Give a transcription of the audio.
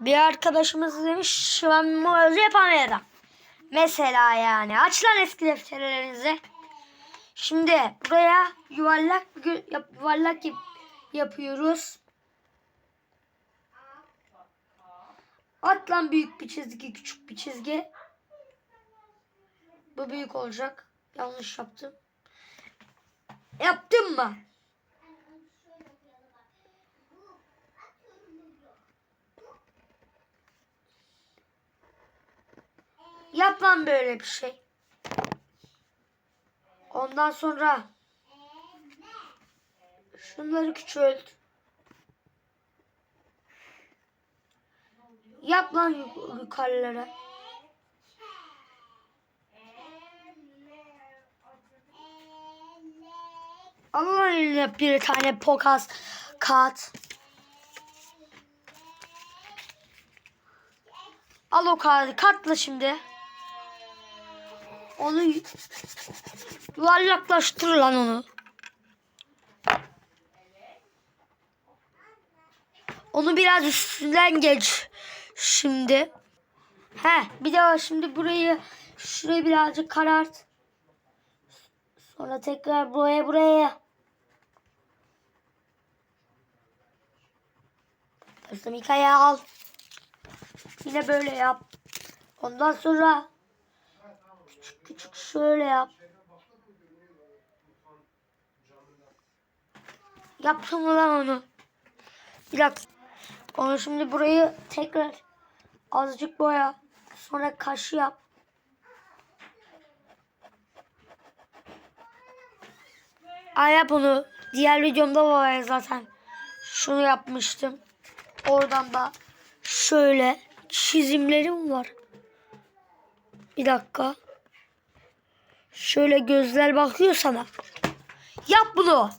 Bir arkadaşımız demiş yazı yapamıyorum. Mesela yani. Aç lan eski defterlerinizi. Şimdi buraya yuvarlak yuvarlak yap- yapıyoruz. At lan büyük bir çizgi, küçük bir çizgi. Bu büyük olacak. Yanlış yaptım. Yaptım mı? Yap lan böyle bir şey. Ondan sonra şunları küçült. Yap lan yuk- yukarılara. Al lan eline bir tane pokas kağıt. Al o kağıdı katla şimdi. Onu yu- yuvarlaklaştır lan onu. Onu biraz üstünden geç şimdi. He bir de şimdi burayı şurayı birazcık karart. Sonra tekrar buraya buraya. Kızım hikaye al. Yine böyle yap. Ondan sonra küçük küçük şöyle yap. Yaptım lan onu? Bir dakika. Onu şimdi burayı tekrar azıcık boya. Sonra kaşı yap. Ay yap onu. Diğer videomda var zaten. Şunu yapmıştım. Oradan da şöyle çizimlerim var. Bir dakika. Şöyle gözler bakıyor sana. Yap bunu.